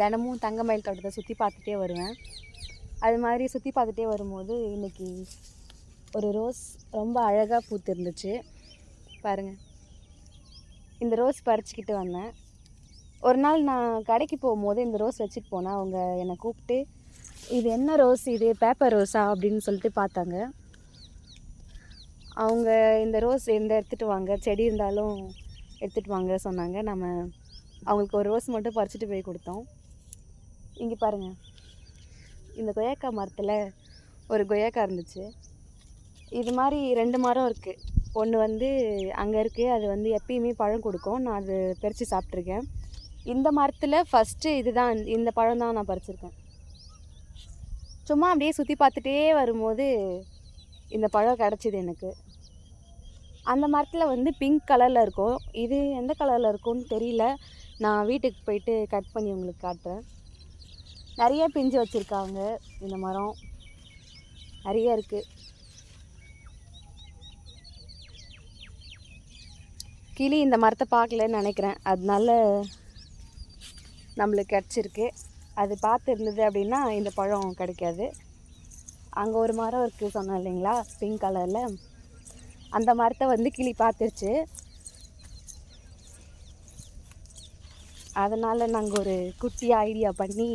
தினமும் தங்கமயில் தோட்டத்தை சுற்றி பார்த்துட்டே வருவேன். அது மாதிரி சுற்றி பார்த்துட்டே வரும்போது இன்றைக்கி ஒரு ரோஸ் ரொம்ப அழகாக பூத்திருந்துச்சு. பாருங்கள் இந்த ரோஸ் பறிச்சுக்கிட்டு வந்தேன். ஒரு நாள் நான் கடைக்கு போகும்போது இந்த ரோஸ் வச்சுட்டு போனேன். அவங்க என்னை கூப்பிட்டு இது என்ன ரோஸ்? இது பேப்பர் ரோஸா? அப்படின்னு சொல்லிட்டு பார்த்தாங்க. அவங்க இந்த ரோஸ் எந்த எடுத்துகிட்டு வாங்க செடி இருந்தாலும் எடுத்துகிட்டு வாங்க சொன்னாங்க. நம்ம அவங்களுக்கு ஒரு ரோஸ் மட்டும் பறிச்சுட்டு போய் கொடுத்தோம். இங்கே பாருங்கள் இந்த கொய்யாக்கா மரத்தில் ஒரு கொய்யாக்கா இருந்துச்சு. இது மாதிரி ரெண்டு மரம் இருக்குது ஒன்று வந்து அங்கே இருக்குது அது வந்து எப்பயுமே பழம் கொடுக்கும். நான் அது பறித்து சாப்பிட்ருக்கேன் இந்த மரத்தில் ஃபஸ்ட்டு இதுதான் இந்த பழம் தான் நான் பறிச்சிருக்கேன். சும்மா அப்படியே சுற்றி பார்த்துட்டே வரும்போது இந்த பழம் கிடச்சிது எனக்கு. அந்த மரத்தில் வந்து பிங்க் கலரில் இருக்கும். இது எந்த கலரில் இருக்கும்னு தெரியல. நான் வீட்டுக்கு போயிட்டு கட் பண்ணி உங்களுக்கு காட்டுறேன். நிறைய பிஞ்சு வச்சுருக்காங்க. இந்த மரம். நிறைய இருக்குது கிளி இந்த மரத்தை பார்க்கலன்னு நினைக்கிறேன். அதனால நம்மளுக்கு கிடச்சிருக்கு. அது பார்த்து இருந்தது அப்படின்னா இந்த பழம் கிடைக்காது. அங்கே ஒரு மரம் இருக்குது சொன்னேன் இல்லைங்களா? பிங்க் கலரில் அந்த மரத்தை வந்து கிளி பார்த்துருச்சு. அதனால் நாங்கள் ஒரு குட்டியாக ஐடியா பண்ணி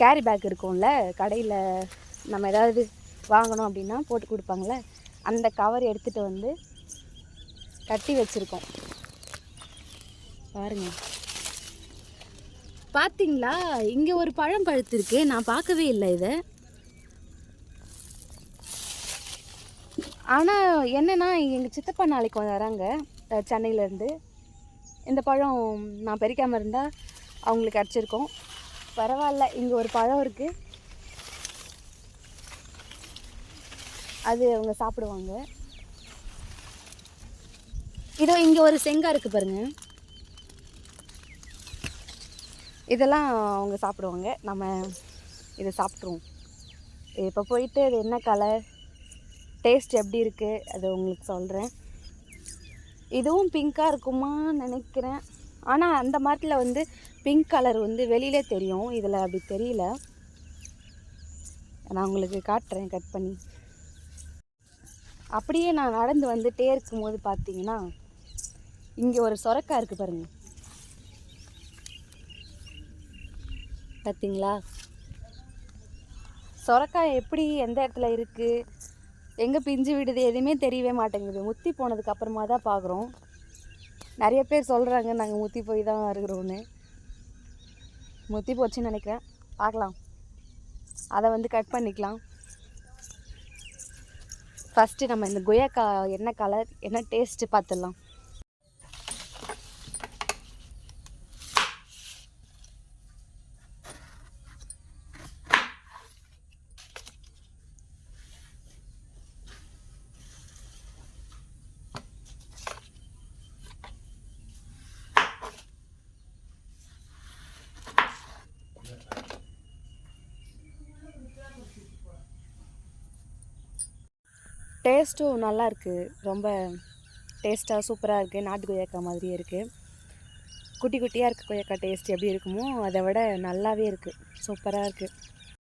கேரி பேக் இருக்கும்ல கடையில் நம்ம ஏதாவது வாங்கணும் அப்படின்னா போட்டு கொடுப்பாங்கள அந்த கவர் எடுத்துகிட்டு வந்து கட்டி வச்சுருக்கோம். பாருங்கள் பார்த்தீங்களா இங்கே ஒரு பழம் பழுத்திருக்கு. நான் பார்க்கவே இல்லை இதை. ஆனால் என்னென்னா எங்கள் சித்தப்பா நாளைக்கு கொஞ்சம் வராங்க சென்னையிலேருந்து இந்த பழம் நான் பறிக்காமல் இருந்தால் அவங்களுக்கு கிடச்சிருக்கோம் பரவாயில்ல இங்கே ஒரு பழம் இருக்குது அது அவங்க சாப்பிடுவாங்க. இதோ இங்கே ஒரு செங்காய் இருக்குது பாருங்கள் இதெல்லாம் அவங்க சாப்பிடுவாங்க. நம்ம இதை சாப்பிட்ருவோம் இப்போ போயிட்டு இது என்ன கலர் டேஸ்ட் எப்படி இருக்குது அது உங்களுக்கு சொல்கிறேன் இதுவும் பிங்க்காக இருக்குமான்னு நினைக்கிறேன். ஆனால் அந்த மரத்தில் வந்து பிங்க் கலர் வந்து வெளியிலே தெரியும். இதில் அப்படி தெரியல. நான் உங்களுக்கு காட்டுறேன் கட் பண்ணி. அப்படியே நான் நடந்து வந்துட்டே இருக்கும்போது பார்த்தீங்கன்னா இங்கே ஒரு சொரக்கா இருக்குது பாருங்க. பார்த்தீங்களா சொரக்காய் எப்படி எந்த இடத்துல இருக்குது எங்கே பிஞ்சு விடுது? எதுவுமே தெரியவே மாட்டேங்குது. முத்தி போனதுக்கு அப்புறமா தான் பார்க்குறோம் நிறைய பேர் சொல்கிறாங்க நாங்கள் முத்தி போய் தான் இருக்கிறோன்னு முத்தி போச்சுன்னு நினைக்கிறேன். பார்க்கலாம். அதை வந்து கட் பண்ணிக்கலாம். ஃபஸ்ட்டு நம்ம இந்த கொய்யாக்கா என்ன கலர் என்ன டேஸ்ட்டு பார்த்துடலாம். டேஸ்ட்டும் நல்லா இருக்குது ரொம்ப டேஸ்ட்டாக சூப்பராக இருக்குது நாட்டு கொய்யாக்காய் மாதிரியே இருக்குது குட்டி குட்டியாக இருக்க கொய்யாக்காய் டேஸ்ட் எப்படி இருக்குமோ அதை விட நல்லாவே இருக்குது சூப்பராக இருக்குது